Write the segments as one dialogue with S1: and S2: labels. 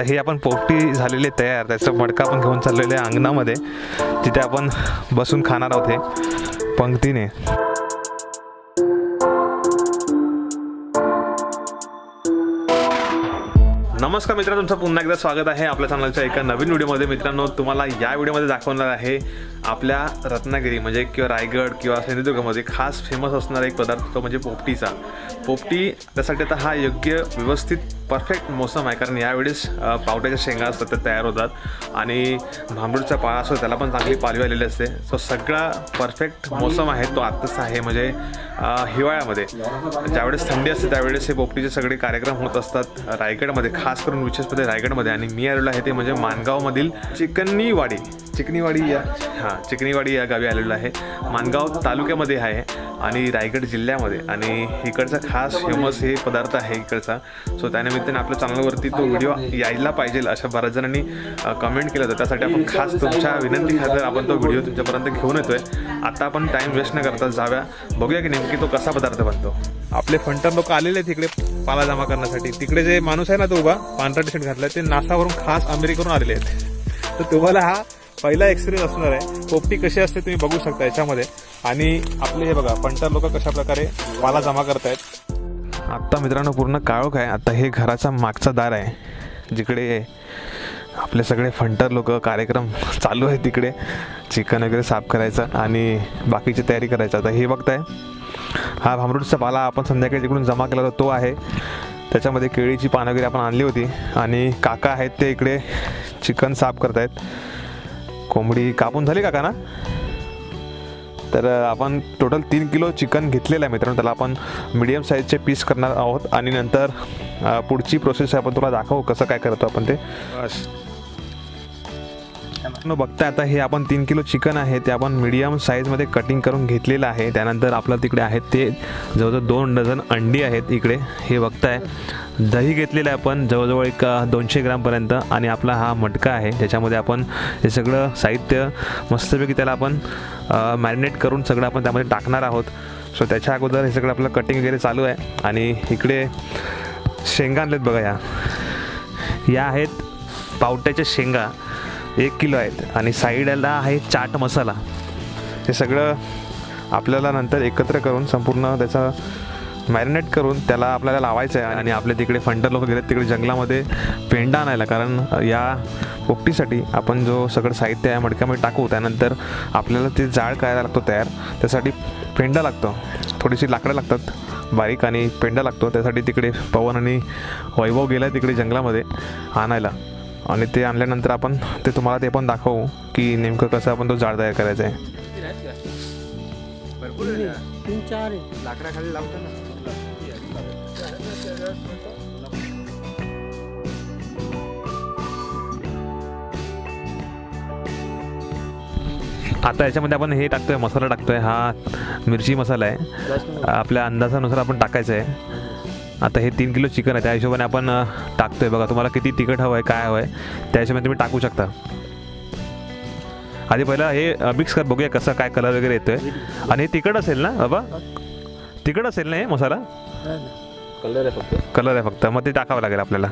S1: आता हे आपण पोपटी झालेले तयार. त्याचा मडका आपण घेऊन चाललेले अंगणामध्ये. तिथे आपण बसून खाणार आहोत हे पंक्तीने. नमस्कार मित्रांनो तुमचं पुन्हा एकदा स्वागत आहे आपल्या चॅनलच्या एका नवीन व्हिडिओमध्ये. मित्रांनो तुम्हाला या व्हिडिओमध्ये दाखवणार आहे आपल्या रत्नागिरी म्हणजे किंवा रायगड किंवा सिंधुदुर्गमध्ये खास फेमस असणारा एक पदार्थ तो म्हणजे पोपटीचा. पोपटी त्यासाठी आता हा योग्य व्यवस्थित परफेक्ट मोसम आहे कारण यावेळेस पावट्याच्या शेंगा असतात त्या तयार होतात. आणि भांबरूडचा पाळा असतो त्याला पण चांगली पालवी आलेली असते. सो सगळा परफेक्ट मोसम आहे तो आत्ताच आहे म्हणजे हिवाळ्यामध्ये. ज्यावेळेस थंडी असते त्यावेळेस हे पोपटीचे सगळे कार्यक्रम होत असतात रायगडमध्ये. खास करून विशेषमध्ये रायगडमध्ये. आणि मी आलेलो आहे ते म्हणजे मानगावमधील चिकनीवाडी चिकनीवाडी या हां चिकनीवाडी या गावी आलेलो आहे. मानगाव तालुक्यामध्ये आहे आणि रायगड जिल्ह्यामध्ये. आणि इकडचा खास फेमस हे पदार्थ आहे इकडचा. सो त्यानिमित्ताने आपल्या चॅनलवरती तो व्हिडिओ यायला पाहिजे अशा बऱ्याच जणांनी कमेंट केलं होतं त्यासाठी आपण खास तुमच्या विनंती खातर आपण तो व्हिडिओ तुमच्यापर्यंत घेऊन येतोय. आता आपण टाइम वेस्ट न करता जाव्या बघूया की नेमकी तो कसा पदार्थ बनतो. आपले फंटर लोक आलेले आहेत तिकडे पाला जमा करण्यासाठी. तिकडे जे माणूस आहे ना तो उभा पांढरा टी शर्ट घातलाय. ते नासावरून खास अमेरिकेवरून आलेले आहेत. तर तुम्हाला हा पहिला एक्सपिरियन्स असणार आहे. पोपटी कशी असते तुम्ही बघू शकता याच्यामध्ये. आणि आपले हे बघा पंटर लोक कशा प्रकारे माला जमा करतायत. आत्ता मित्रांनो पूर्ण काळोख आहे. आता हे घराचा मागचा दार आहे. जिकडे आपले सगळे फंटर लोक कार्यक्रम चालू आहे तिकडे. चिकन वगैरे साफ करायचं आणि बाकीची तयारी करायचं. आता हे बघताय. हा भामरूटचा पाला आपण संध्याकाळी तिकडून जमा केला होता. तो आहे. त्याच्यामध्ये केळीची पानं वगैरे आपण आणली होती. आणि काका आहेत ते इकडे चिकन साफ करतायत. कोंबडी कापून झाली काका ना? तर आपण टोटल तीन किलो चिकन घेतलेलं आहे मित्रांनो. त्याला आपण मीडियम साईजचे पीस करणार आहोत. आणि नंतर पुढची प्रोसेस आपण तुला दाखवू कसं काय करतो आपण ते. बघता आता हे आपण तीन किलो चिकन आहे. ते आपण मीडियम साईजमध्ये कटिंग करून घेतलेलं आहे. त्यानंतर आपलं तिकडे आहेत ते जवळजवळ दोन डझन अंडी आहेत इकडे. हे बघताय. दही घेतलेलं आहे आपण जवळजवळ एक दोनशे ग्रामपर्यंत आणि आपला हा मटका आहे ज्याच्यामध्ये आपण हे सगळं साहित्य मस्तपैकी त्याला आपण मॅरिनेट करून सगळं आपण त्यामध्ये टाकणार आहोत. सो त्याच्या अगोदर हे सगळं आपलं कटिंग वगैरे चालू आहे. आणि इकडे शेंगा आणलेत बघा या. या आहेत पावट्याच्या शेंगा. एक किलो आहेत. आणि साईडला आहे चाट मसाला. हे सगळं आपल्याला नंतर एकत्र करून संपूर्ण त्याचा मॅरिनेट करून त्याला आपल्याला लावायचं आहे आणि आपल्या तिकडे फंटर लोक गेलेत तिकडे जंगलामध्ये पेंडा आणायला. कारण या पोपटीसाठी आपण जो सगळं साहित्य आहे मडक्यामध्ये टाकू त्यानंतर आपल्याला ते जाळ करायला लागतो तयार. त्यासाठी पेंडा लागतो. थोडीशी लाकडं लागतात बारीक आणि पेंडा लागतो. त्यासाठी तिकडे पवन आणि वैभव गेला तिकडे जंगलामध्ये आणायला. आणि ते आणल्यानंतर आपण ते तुम्हाला ते पण दाखवू की नेमकं कसं आपण तो जाळ तयार करायचा आहे.
S2: तीन चार
S3: लाकडाखाली लावतो ना.
S1: आता याच्यामध्ये आपण हे टाकतोय मसाला टाकतोय हा मिरची मसाला आहे. आपल्या अंदाजानुसार आपण टाकायचं आहे. आता हे तीन किलो चिकन आहे त्या हिशोबाने आपण टाकतोय. बघा तुम्हाला किती तिखट हवं आहे काय हवं आहे त्या हिशोबाने तुम्ही टाकू शकता. आधी पहिलं हे मिक्स कर बघूया कसं काय कलर वगैरे येतोय. आणि हे तिखट असेल ना बाबा? तिखट असेल ना हे मसाला?
S3: कलर आहे फक्त.
S1: कलर आहे फक्त. मग ते टाकावं लागेल आपल्याला.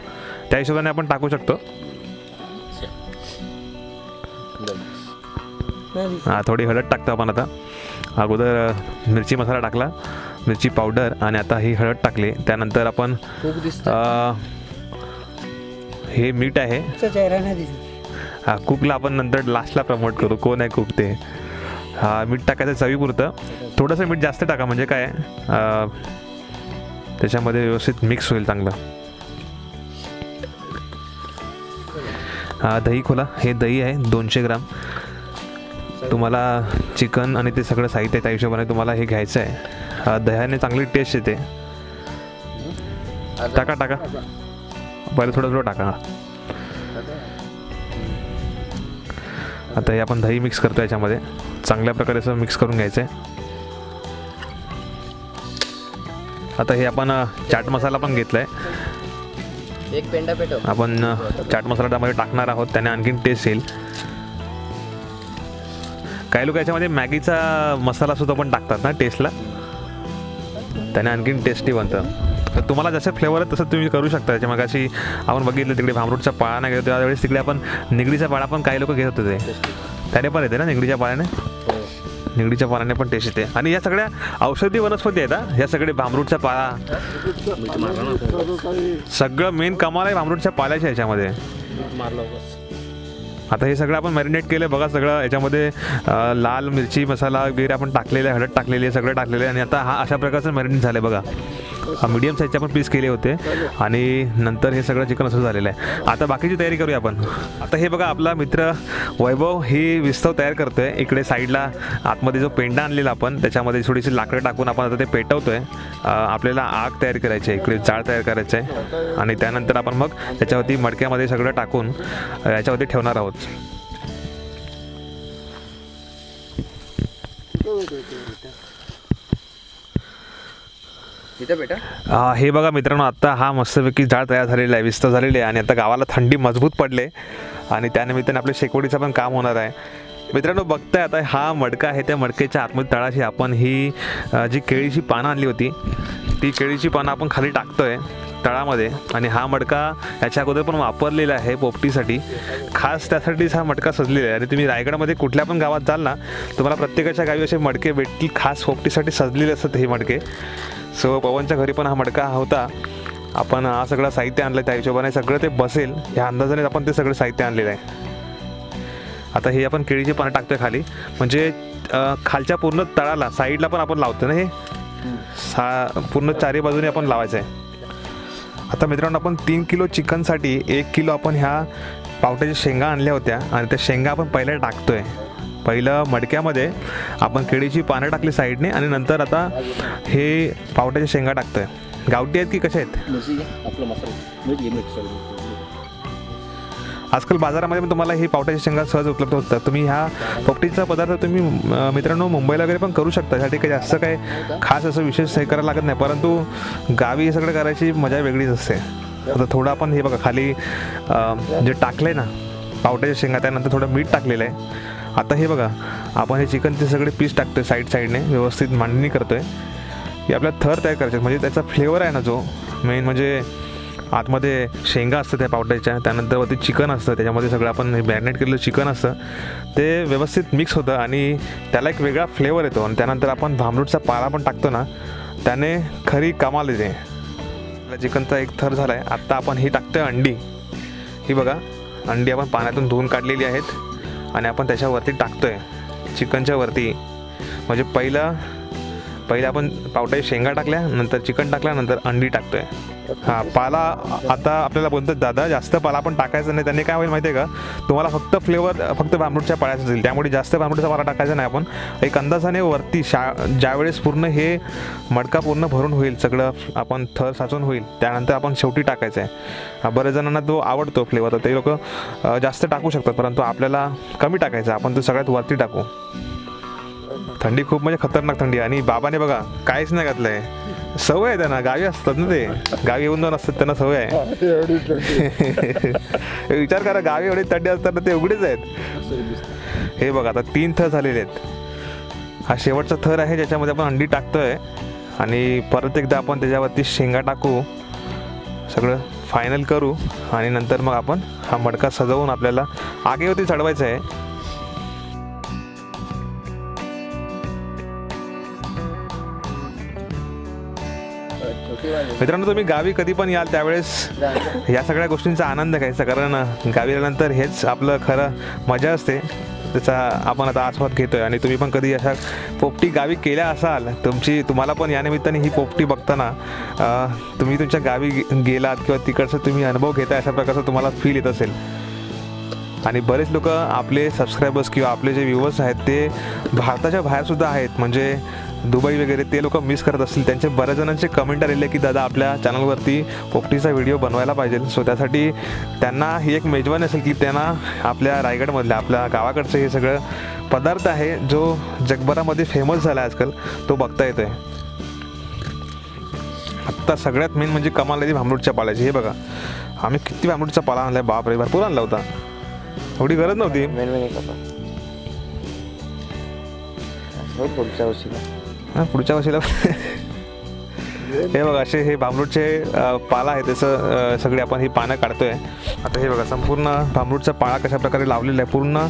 S1: त्या हिशोबाने आपण टाकू शकतो. हां थोडी हळद टाकतो आपण आता. अगोदर मिरची मसाला टाकला मिरची पावडर आणि आता ही हळद टाकली. त्यानंतर आपण अ, हे मीठ आहे. हा कुकला आपण नंतर लास्टला प्रमोट करू. कोण आहे कुक ते? मीठ टाकायचं चवीपुरतं. थोडंसं मीठ जास्त टाका म्हणजे काय त्याच्यामध्ये व्यवस्थित मिक्स होईल चांगलं. हा दही खोला. हे दही आहे दोनशे ग्राम. तुम्हाला चिकन आणि ते सगळं साहित्य त्या हिशोबाने तुम्हाला हे घ्यायचं आहे. दह्याने चांगली टेस्ट येते. टाका टाका. पहिले थोडं थोडं टाका. आता हे आपण दही मिक्स करतो याच्यामध्ये. चांगल्या प्रकारे असं मिक्स करून घ्यायचं आहे आता हे आपण चाट मसाला पण घेतला आहे
S3: एक पेंडा पेटव.
S1: आपण चाट मसाला त्यामध्ये टाकणार आहोत त्याने आणखीन टेस्ट येईल. काही लोक याच्यामध्ये मॅगीचा मसाला सुद्धा पण टाकतात ना टेस्टला त्याने आणखीन टेस्टी बनतं. तर तुम्हाला जसे फ्लेवर आहे तसं तुम्ही करू शकता. त्याच्या मग अशी आपण बघितलं तिकडे भामरूटचा पाळा नाही घेतो त्यावेळेस तिकडे आपण निगडीचा पाळा पण काही लोक घेत होते. ते त्याने पण येते ना निगडीच्या पाळ्याने? निगडीच्या पाण्याने पण टेस्ट येते. आणि या सगळ्या औषधी वनस्पती आहेत या सगळे भामरूटचा पाळा. सगळं मेन कमाल आहे भामरूटच्या पाल्याच्या
S3: याच्यामध्ये
S1: आता हे सगळं आपण मॅरिनेट केलं बघा सगळं याच्यामध्ये लाल मिरची मसाला वगैरे आपण टाकलेले आहे हळद टाकलेली आहे सगळं टाकलेलं आहे. आणि आता हा अशा प्रकारचं मॅरिनेट झालं बघा. मीडियम साईजचे आपण पीस केले होते. आणि नंतर हे सगळं चिकन असं झालेलं आहे. आता बाकीची तयारी करूया आपण. आता हे बघा आपला मित्र वैभव ही विस्तव तयार करतोय. इकडे साईडला आतमध्ये जो पेंडा आणलेला आपण त्याच्यामध्ये थोडीशी लाकडं टाकून आपण आता ते पेटवतोय. आहे आपल्याला आग तयार करायची आहे इकडे जाळ तयार करायचं आहे. आणि त्यानंतर आपण मग त्याच्यावरती मडक्यामध्ये सगळं टाकून याच्यावरती ठेवणार आहोत. हे बघा मित्रांनो आत्ता हा मस्तपैकी जाळ तयार झालेला आहे विस्तार झालेली आहे आणि आता गावाला थंडी मजबूत पडले आणि त्यानिमित्ताने आपल्या शेकोडीचं पण काम होणार आहे. मित्रांनो बघताय आता हा मडका आहे त्या मडकेच्या आतमध्ये तळाशी आपण ही जी केळीची पानं आणली होती ती केळीची पानं आपण खाली टाकतोय. तळामध्ये. आणि हा मडका याच्या अगोदर पण वापरलेला आहे पोपटीसाठी. खास त्यासाठीच हा मडका सजलेला आहे. आणि तुम्ही रायगडमध्ये कुठल्या पण गावात जाल ना तुम्हाला प्रत्येकाच्या गावी असे मडके भेटतील. खास पोपटीसाठी सजलेले असतात हे मडके. सो पवनच्या घरी पण हा मडका होता. आपण हा सगळं साहित्य आणलं त्या हिशोबाने सगळं ते बसेल. ह्या अंदाजाने आपण ते सगळं साहित्य आणलेलं आहे. आता हे आपण केळीची पानं टाकतोय खाली. म्हणजे खालच्या पूर्ण तळाला साईडला पण आपण लावतो ना हे? सा पूर्ण चारी बाजूने आपण लावायचं आहे. आता मित्रांनो आपण तीन किलो चिकनसाठी एक किलो आपण ह्या पावट्याच्या शेंगा आणल्या होत्या आणि त्या शेंगा आपण पहिल्या टाकतोय. पहिलं मडक्यामध्ये आपण केळीची पानं टाकली साईडने आणि नंतर आता हे पावट्याच्या शेंगा टाकतोय. गावठी आहेत की कशा आहेत? आजकाल बाजारामध्ये पण तुम्हाला हे पावट्याच्या शेंगा सहज उपलब्ध होतात. तुम्ही ह्या पोपटीचा पदार्थ तुम्ही मित्रांनो मुंबईला वगैरे पण करू शकता. त्यासाठी काही जास्त काय खास असं विशेष हे करायला लागत नाही. परंतु गावी हे सगळं करायची मजा वेगळीच असते. आता थोडं आपण हे बघा खाली जे टाकलं आहे ना पावट्याच्या शेंगा त्यानंतर थोडं मीठ टाकलेलं आहे. आता हे बघा आपण हे चिकनचे सगळे पीस टाकतोय साईड साईडने व्यवस्थित मांडणी करतोय. की आपल्या थर तयार करायचे म्हणजे त्याचा फ्लेवर आहे ना जो मेन म्हणजे आतमध्ये शेंगा असतं त्या पावट्याच्या त्यानंतर वरती चिकन असतं त्याच्यामध्ये सगळं आपण मॅरिनेट केलेलं चिकन असतं. ते व्यवस्थित मिक्स होतं आणि त्याला एक वेगळा फ्लेवर येतो आणि त्यानंतर आपण भांबरूटचा पाला पण टाकतो ना त्याने खरी कमाल येते चिकनचा एक थर झाला आहे आत्ता आपण ही टाकतोय अंडी. ही बघा अंडी आपण पाण्यातून धुवून काढलेली आहेत आणि आपण त्याच्यावरती टाकतोय चिकनच्या वरती. म्हणजे पहिलं पहिले आपण पावट्याच्या शेंगा टाकल्या नंतर चिकन टाकल्या नंतर अंडी टाकतोय. हा पाला आता आपल्याला बोलतात दादा जास्त पाला आपण टाकायचा नाही. त्याने काय होईल माहिती आहे का? तुम्हाला फक्त फ्लेवर फक्त बांबूटच्या पाळ्याचा जाईल त्यामुळे जास्त बांबूटचा पाला टाकायचा नाही आपण. एक अंदाजाने वरती शा ज्यावेळेस पूर्ण हे मडका पूर्ण भरून होईल सगळं आपण थर साचून होईल त्यानंतर आपण शेवटी टाकायचं आहे बऱ्याच जणांना तो आवडतो फ्लेवर तर ते लोक जास्त टाकू शकतात परंतु आपल्याला कमी टाकायचं आपण तो सगळ्यात वरती टाकू. थंडी खूप म्हणजे खतरनाक थंडी आणि बाबाने बघा काहीच नाही घातलंय. सवय आहे त्यांना गावी असतात ना ते. गावी येऊन जाऊन असतात त्यांना सवय आहे. विचार करा गावी एवढी थंडी असताना ते उघडेच आहेत. हे बघा आता तीन थर झालेले आहेत. हा शेवटचा थर आहे ज्याच्यामध्ये आपण अंडी टाकतोय. आणि परत एकदा आपण त्याच्यावरती शेंगा टाकू. सगळं फायनल करू. आणि नंतर मग आपण हा मडका सजवून आपल्याला आगेवरती चढवायचा आहे. मित्रांनो तुम्ही गावी कधी पण याल त्यावेळेस या सगळ्या गोष्टींचा आनंद घ्यायचा कारण गावी आल्यानंतर हेच आपलं खरं मजा असते. त्याचा आपण आता आस्वाद घेतोय आणि तुम्ही पण कधी अशा पोपटी गावी केल्या असाल तुमची तुम्हाला पण या निमित्ताने ही पोपटी बघताना तुम्ही तुमच्या गावी गे- गेलात किंवा तिकडचा तुम्ही अनुभव घेताय अशा प्रकारचा तुम्हाला फील येत असेल. आणि बरेच लोक आपले सबस्क्रायबर्स किंवा आपले जे व्ह्युअर्स आहेत ते भारताच्या बाहेरसुद्धा आहेत. म्हणजे दुबई वगैरे ते लोक मिस करत असतील. त्यांचे बऱ्याच जणांचे कमेंट आलेले की दादा आपल्या चॅनलवरती पोपटीचा व्हिडिओ बनवायला पाहिजे. सो त्यासाठी त्यांना ही एक मेजवानी असेल की त्यांना आपल्या रायगडमधल्या आपल्या गावाकडचं हे सगळं पदार्थ आहे जो जगभरामध्ये फेमस झाला आहे आजकाल तो बघता येतोय. आत्ता सगळ्यात मेन म्हणजे कमाल आहे ती भांबरूटच्या पाल्याची. हे बघा आम्ही किती भांबरूटचा पाला आणलाय बापरे भरपूर आणला होता. एवढी गरज नव्हती.
S3: मेन म्हणजे मेन पुढच्या वर्षीला
S1: हां पुढच्या वर्षीला. हे बघा असे हे भांबरूटचे पाला आहे त्याचं सगळे आपण ही पानं काढतोय. आता हे बघा संपूर्ण भांबरूटचा पाळा कशा प्रकारे लावलेला आहे पूर्ण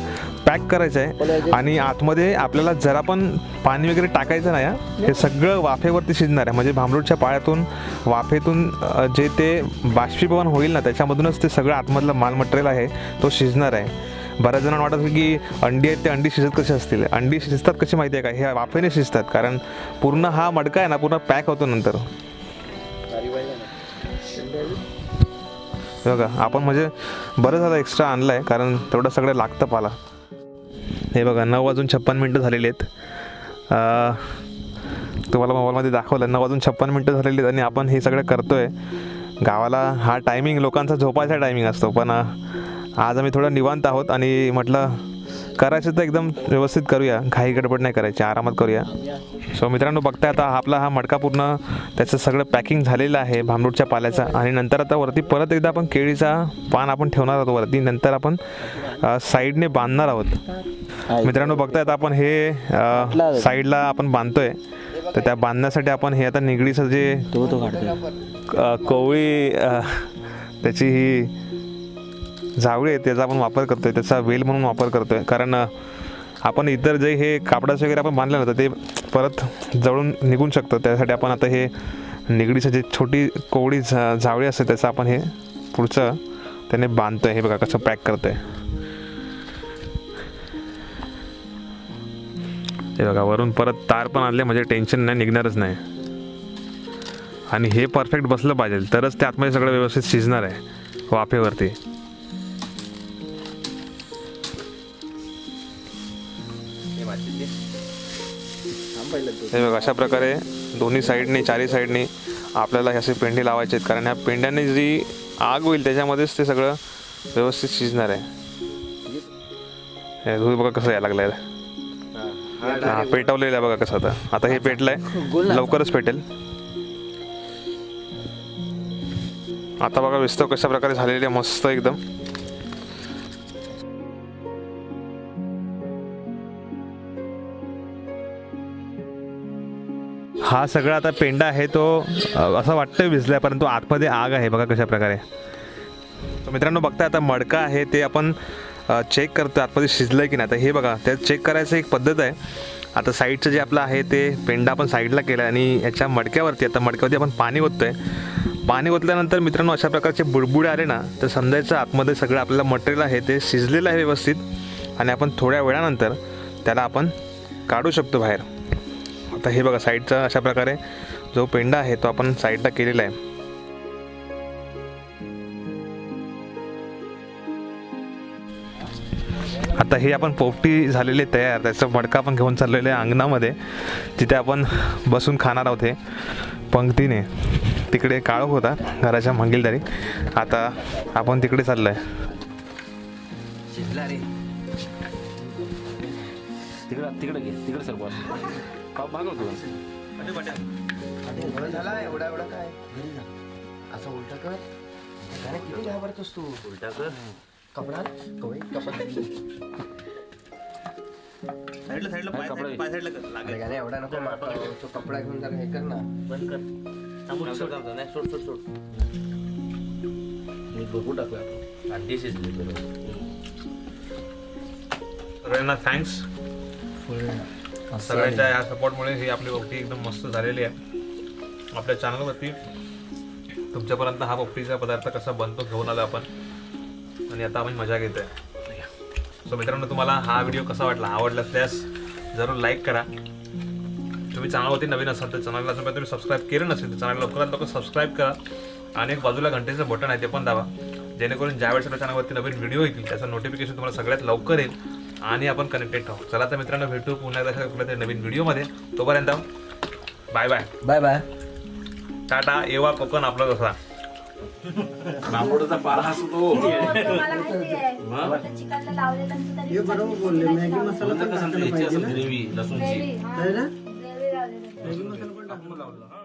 S1: पॅक करायचं आहे. आणि आतमध्ये आपल्याला जरा पण पाणी वगैरे टाकायचं नाही हे. सगळं वाफेवरती शिजणार आहे. म्हणजे भांबरूटच्या पाळ्यातून वाफेतून जे ते बाष्पीभवन होईल ना त्याच्यामधूनच ते सगळं आतमधलं माल मटेरियल आहे तो शिजणार आहे. बऱ्याच जणांना वाटत की अंडी आहेत ते अंडी शिजत कसे असतील? अंडी शिजतात कशी माहिती आहे का? हे वाफेने शिजतात कारण पूर्ण हा मडका आहे ना पूर्ण पॅक होतो नंतर. हे बघा आपण म्हणजे बरं झालं एक्स्ट्रा आणलं आहे कारण तेवढं सगळं लागतं पाला. हे बघा नऊ वाजून छप्पन मिनटं झालेली आहेत. तुम्हाला मोबाईलमध्ये दाखवलं नऊ वाजून छप्पन मिनटं झालेली आहेत आणि आपण हे सगळं करतोय. गावाला हा टायमिंग लोकांचा झोपायचा टायमिंग असतो पण आज आम्ही थोडं निवांत आहोत आणि म्हटलं करायचं तर एकदम व्यवस्थित करूया. घाई गडबड नाही करायची आरामात करूया. सो मित्रांनो बघताय आता आपला हा मडका पूर्ण त्याचं सगळं पॅकिंग झालेलं आहे भांबरूटच्या पाल्याचा. आणि नंतर आता वरती परत एकदा आपण केळीचा पान आपण ठेवणार आहोत वरती. नंतर आपण साईडने बांधणार आहोत. मित्रांनो बघताय आता आपण हे साईडला आपण बांधतोय. तर त्या बांधण्यासाठी आपण हे आता निगडीचं जे कोवळी त्याची ही जावळी आहे त्याचा आपण वापर करतोय त्याचा वेल म्हणून वापर करतोय. कारण आपण इतर जे हे कापडाचं वगैरे आपण बांधलं ना तर ते परत जळून निघून शकतं. त्यासाठी आपण आता हे निगडीचं जे छोटी कोवळी झा जावळी असते त्याचं आपण हे पुढचं त्याने बांधतोय. हे बघा कसं पॅक करतोय. हे बघा वरून परत तार पण आणले म्हणजे टेन्शन नाही निघणारच नाही. आणि हे परफेक्ट बसलं पाहिजे तरच ते आतमध्ये सगळं व्यवस्थित शिजणार आहे वाफेवरती. हे बघा अशा प्रकारे दोन्ही साईडने चारही साईडने आपल्याला हे असे पेंडे लावायचे आहेत. कारण ह्या पेंड्याने जी आग होईल त्याच्यामध्येच ते सगळं व्यवस्थित शिजणार आहे. हे बघा कसं यायला लागलाय. हा पेटवलेलं आहे बघा कसं आता. आता हे पेटलंय. लवकरच पेटेल. आता बघा विस्तव कशा प्रकारे झालेले आहे मस्त एकदम. हा सगळा आता पेंडा आहे तो असं वाटतं भिजलाय परंतु आतमध्ये आग आहे बघा कशा प्रकारे तर मित्रांनो बघताय आता मडका आहे ते आपण चेक करतो आतमध्ये शिजलंय की नाही. आता हे बघा त्यात चेक करायचं एक पद्धत आहे. आता साईडचं जे आपलं आहे ते पेंडा आपण साईडला केला आणि याच्या मडक्यावरती आता मडक्यावरती आपण पाणी ओततोय. पाणी ओतल्यानंतर मित्रांनो अशा प्रकारचे बुडबुडे आले ना तर समजायचं आतमध्ये सगळं आपल्याला मटेरियल आहे ते शिजलेलं आहे व्यवस्थित. आणि आपण थोड्या वेळानंतर त्याला आपण काढू शकतो बाहेर. आता हे बघा साईडचा अशा प्रकारे जो पेंडा आहे तो आपण साईडला केलेला आहे. आता हे आपण पोपटी झालेले तयार त्याचा मडका आपण घेऊन चाललेलं आहे अंगणामध्ये तिथे आपण बसून खाणार आहोत हे. पंक्तीने तिकडे काळोख होता घराच्या मागीलदारी. आता आपण तिकडे चाललो आहे
S3: तिकडं तिकडं घे तिकडं सर बॉस का भागवतो
S2: झाला एवढा एवढा काय? असं उलटा कर. अरे किती घाबरतोस तू? उलटा कर. कपडा? कपडा. अरे गाणे एवढा नको मारतो. तो कपडा घेऊन जरा हे कर ना. बंद कर.
S3: सोड सोड सोड. मी भरपूर टाकलं आपण अंडी शिजली बरोबर
S1: सगळ्यांना थँक्स सगळ्यांच्या या सपोर्टमुळे ही आपली पोपटी एकदम मस्त झालेली आहे. आपल्या चॅनलवरती तुमच्यापर्यंत हा पोपटीचा पदार्थ कसा बनतो घेऊन आलो आपण. आणि आता आपण मजा घेतोय. सो मित्रांनो तुम्हाला हा व्हिडिओ कसा वाटला आवडला असल्यास जरूर लाईक करा. तुम्ही चॅनलवरती नवीन असाल तर चॅनलला अजून तुम्ही सबस्क्राईब केलं नसेल तर चॅनल लवकरात लवकर सबस्क्राईब करा. आणि एक बाजूला घंटेचं बटन आहे ते पण दाबा. जेणेकरून ज्यावेळेस आपल्या चॅनलवरती नवीन व्हिडिओ येतील त्याचं नोटिफिकेशन तुम्हाला सगळ्यात लवकर येईल. आणि आपण कनेक्टेड राहू चला तर मित्रांनो भेटू पुन्हा एकदा कुठल्या तरी नवीन व्हिडिओमध्ये तोपर्यंत bye bye
S2: bye bye
S1: tata येवा कोकण आपला जसा
S3: बांबोडचा पाला असतो
S4: मला माहिती आहे चिकनला लावलेलं असतं तरी
S2: हे बरोबर बोलले मॅगी मसाला
S3: ग्रेव्ही लसूणची.
S4: लावलेलं.
S2: मॅगी मसाला पण टाकला